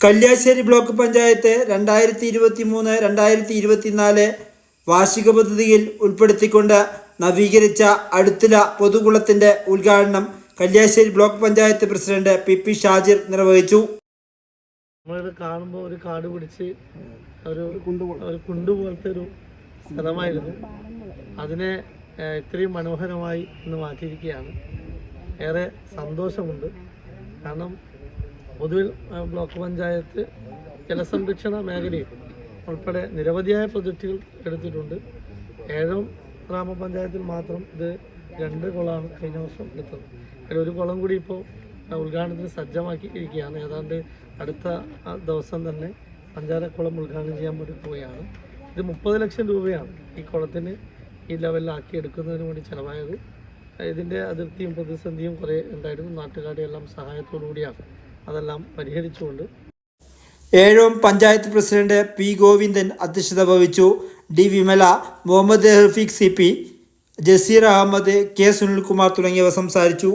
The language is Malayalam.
കല്യാശ്ശേരി ബ്ലോക്ക് പഞ്ചായത്ത് രണ്ടായിരത്തി ഇരുപത്തി മൂന്ന് രണ്ടായിരത്തി ഇരുപത്തിനാല് വാർഷിക പദ്ധതിയിൽ ഉൾപ്പെടുത്തിക്കൊണ്ട് നവീകരിച്ച അടുത്തില പൊതുകുളത്തിന്റെ ഉദ്ഘാടനം Kalliasseri block panchayat president P P Shajir നിർവഹിച്ചു. നമ്മളിത് കാണുമ്പോൾ ഒരു കാട് പിടിച്ച് ഒരു ഒരു കുണ്ട് പോലത്തെ ഒരു സ്ഥലമായിരുന്നു. അതിനെ ഇത്രയും മനോഹരമായി ഇന്ന് മാറ്റിയിരിക്കുകയാണ്. ഏറെ സന്തോഷമുണ്ട്. കാരണം പൊതുവിൽ ബ്ലോക്ക് പഞ്ചായത്ത് ജലസംരക്ഷണ മേഖലയിൽ ഉൾപ്പെടെ നിരവധിയായ പ്രൊജക്റ്റുകൾ എടുത്തിട്ടുണ്ട്. ഏഴം ഗ്രാമപഞ്ചായത്തിൽ മാത്രം ഇത് രണ്ട് കുളമാണ് കഴിഞ്ഞ വർഷം എടുത്തത്. അതിൽ ഒരു കുളം കൂടി ഇപ്പോൾ ഉദ്ഘാടനത്തിന് സജ്ജമാക്കിയിരിക്കുകയാണ് ഏതാണ്ട് അടുത്ത ദിവസം തന്നെ പഞ്ചാരക്കുളം ഉദ്ഘാടനം ചെയ്യാൻ വേണ്ടി പോവുകയാണ്. ഇത് മുപ്പത് ലക്ഷം രൂപയാണ് ഈ കുളത്തിന് ഈ ലെവലിലാക്കി എടുക്കുന്നതിന് വേണ്ടി ചിലവായത്. ഇതിന്റെ അതിർത്തിയും പ്രതിസന്ധിയും കുറേ ഉണ്ടായിരുന്നു. നാട്ടുകാരുടെ എല്ലാം സഹായത്തോടു കൂടിയാണ് അതെല്ലാം പരിഹരിച്ചുകൊണ്ട് ഏഴോം പഞ്ചായത്ത് പ്രസിഡന്റ് പി ഗോവിന്ദൻ അധ്യക്ഷത വഹിച്ചു. D Vimala Muhammad Rafeeq C P Jaseer Ahmed K Sunilkumar തുടങ്ങിയവർ സംസാരിച്ചു.